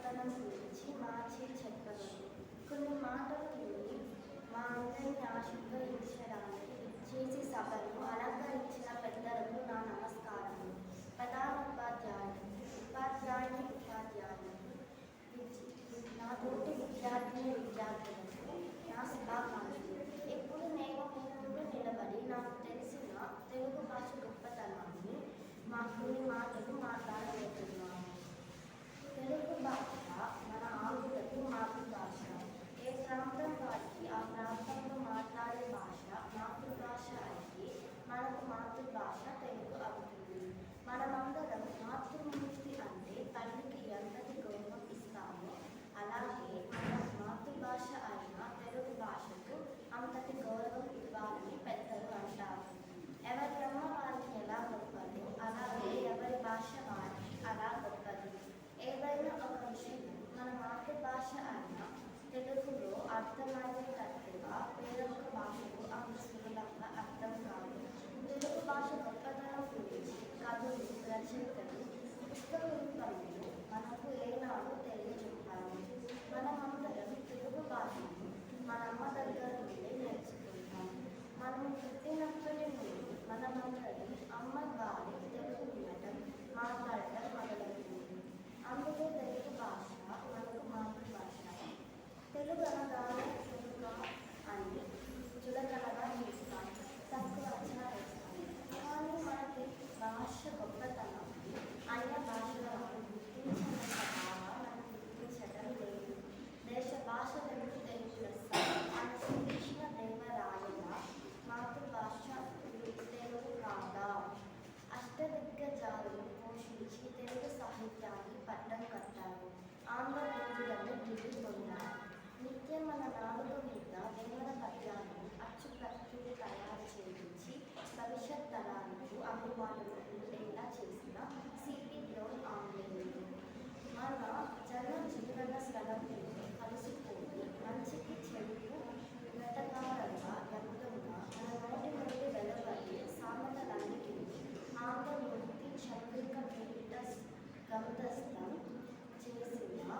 గొప్పతనం గురించి మార్చి చెప్పగలను కొన్ని మాటలు విని మా అందరిని ఆశీర్వదించడానికి చేసి సభను అలంకరించిన పెద్దలకు నా నమస్కారం ప్రధాన ఉపాధ్యాయుడు ఉపాధ్యాయుని ఉపాధ్యాయులు విద్య- నా తోటి విద్యార్థిని విద్యార్థులకు నా శుభాకాంక్షలు ఇప్పుడు నేను మీ ముందు నిలబడి నాకు తెలిసిన తెలుగు భాష గొప్పతనాన్ని మా కొన్ని మాటలు మాట్లాడబోతున్నాను తెలుగు భాష మన ఆంధ్రులకు మాతృభాష ఏ ప్రాంతం వారికి ఆ ప్రాంతంలో మాట్లాడే భాష మాతృభాష అయితే మనకు మాతృభాష తెలుగు అవుతుంది మనమందరం మాతృమూర్తి అంటే తల్లికి ఎంతటి గౌరవం ఇస్తామో అలాగే మన మాతృభాష అయిన తెలుగు భాషకు అంతటి గౌరవం ఇవ్వాలని పెద్దలు అంటారు ఎవరి బ్రహ్మ వారికి ఎలా గొప్పదో అలాగే ఎవరి భాష వారికి అలా గొప్పది ఏదైనా ఒక విషయం మన మాతృభాష అయిన తెలుగులో అర్థమయ్యేటట్టుగా వేరొక భాషకు అంత సులభంగా అర్థం కాదు తెలుగు భాష గొప్పతనం గురించి కవులు రచయితలు పుస్తక గంధస్థం చేసిన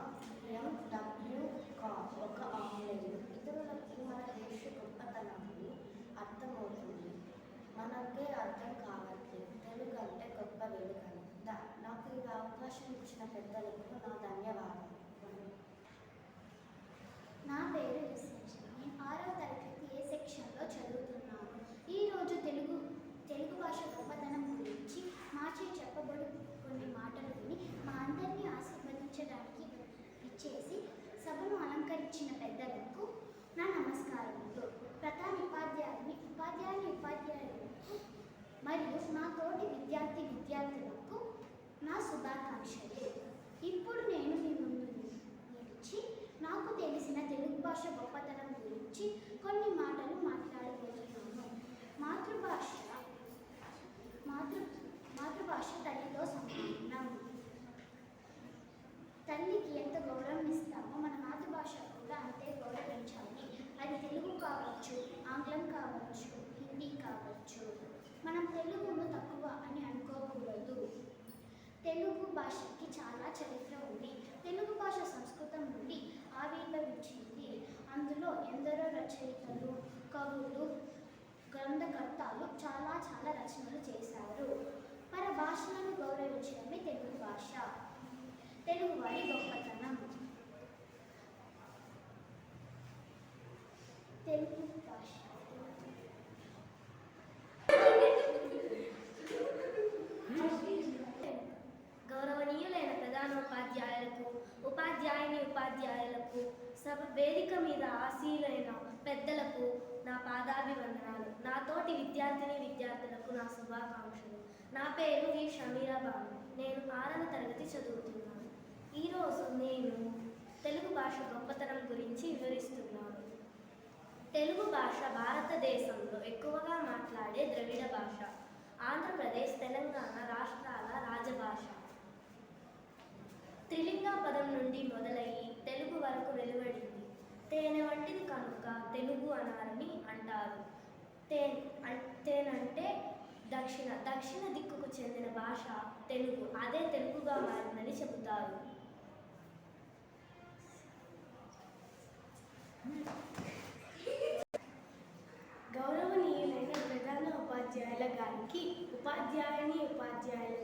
ఎండబ్ల్యూ కా ఒక ఆన్లైన్ ఇతరులకు మన దేశ గొప్పతనాన్ని అర్థమవుతుంది. మనకే అర్థం కావట్లేదు. తెలుగు అంటే గొప్ప వెలుగని దా- నాకు ఈ అవకాశం ఇచ్చిన పెద్దలకు నా ధన్యవాదాలు. నా పేరు ఎస్ఎస్ నేను ఆరవ తరగతి ఏ సెక్షన్లో చదువుతున్నాను ఈరోజు తెలుగు తెలుగు భాష గొప్పతనం గురించి మాచే చెప్పబడు కొన్ని మాటలు విని మా అందరినీ ఆశీర్వదించడానికి ఇచ్చేసి సభను అలంకరించిన పెద్దలకు నా నమస్కారములు. ప్రధాన ఉపాధ్యాయుని ఉపాధ్యాయుని ఉపాధ్యాయులకు మరియు నా తోటి విద్యార్థి విద్యార్థులకు నా శుభాకాంక్షలు. ఇప్పుడు నేను మీ ముందు నిలిచి నాకు తెలిసిన తెలుగు భాష గొప్పతనం గురించి కొన్ని మాటలు మాట్లాడబోతున్నాను. మాతృభాష మాతృ మాతృభాష తల్లితో సమానం తల్లికి ఎంత గౌరవం ఇస్తాం భాష కూడా అంతే గౌరవించాలి. అది తెలుగు కావచ్చు ఆంగ్లం కావచ్చు హిందీ కావచ్చు. మనం తెలుగును తక్కువ అని అనుకోకూడదు. తెలుగు భాషకి చాలా చరిత్ర ఉంది. తెలుగు భాష సంస్కృతం నుండి ఆవిర్భవించింది. అందులో ఎందరో రచయితలు కవులు గ్రంథకర్తలు చాలా చాలా రచనలు చేశారు. మన భాషలను గౌరవించడమే తెలుగు భాష. తెలుగు వారి గొప్పతనం తెలుగు భాష గౌరవనీయులైన ప్రధానోపాధ్యాయులకు ఉపాధ్యాయుని ఉపాధ్యాయులకు సభ వేదిక మీద ఆశీలైన పెద్దలకు నా పాదాభివందనాలు. నా తోటి విద్యార్థిని విద్యార్థులకు నా శుభాకాంక్షలు. నా పేరు వి. షమీరాబాను నేను ఆరవ తరగతి చదువుతున్నాను. ఈరోజు నేను తెలుగు భాష గొప్పతనం గురించి వివరిస్తున్నాను. తెలుగు భాష భారతదేశంలో ఎక్కువగా మాట్లాడే ద్రవిడ భాష. ఆంధ్రప్రదేశ్ తెలంగాణ రాష్ట్రాల రాజభాష. త్రిలింగ పదం నుండి మొదలయ్యి తెలుగు వరకు వెలువడింది. తేనె వంటిది కనుక తెలుగు అనాలని అంటారు. తేన్ తేనంటే దక్షిణ దక్షిణ దిక్కుకు చెందిన భాష తెలుగు. అదే తెలుగుగా మారిందని చెబుతారు. గౌరవనీయులైన ప్రధాన ఉపాధ్యాయుల గారికి ఉపాధ్యాయుని ఉపాధ్యాయుల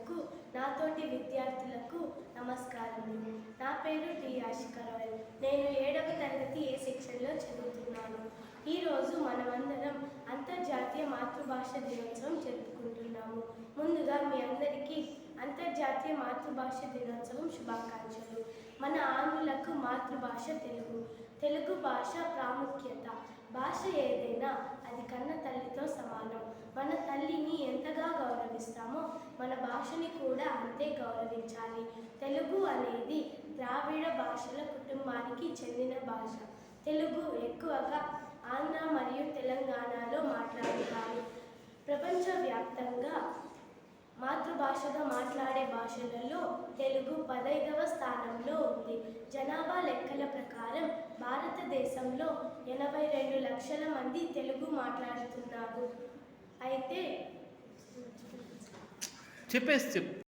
నాతోటి విద్యార్థులకు నమస్కారములు నా పేరు టి ఆశికరాయ్ నేను ఏడవ తరగతి ఏ సెక్షన్లో చదువుతున్నాను. ఈరోజు మనమందరం అంతర్జాతీయ మాతృభాష దినోత్సవం జరుపుకుంటున్నాము. ముందుగా మీ అందరికీ అంతర్జాతీయ మాతృభాష దినోత్సవం శుభాకాంక్షలు. మన ఆంగ్లకు మాతృభాష తెలుగు. తెలుగు భాష ప్రాముఖ్యత. భాష ఏదైనా అది కన్న తల్లితో సమానం మన తల్లిని ఎంతగా గౌరవిస్తామో మన భాషని కూడా అంతే గౌరవించాలి. తెలుగు అనేది ద్రావిడ భాషల కుటుంబానికి చెందిన భాష. తెలుగు ఎక్కువగా ఆంధ్ర మరియు తెలంగాణలో మాట్లాడుతారు. ప్రపంచవ్యాప్తంగా మాతృభాషగా మాట్లాడే భాషలలో తెలుగు పదైదవ స్థానంలో ఉంది. జనాభా లెక్కల ప్రకారం భారతదేశంలో ఎనభై రెండు లక్షల మంది తెలుగు మాట్లాడుతున్నారు. అయితే చెప్పేసి చెప్పు.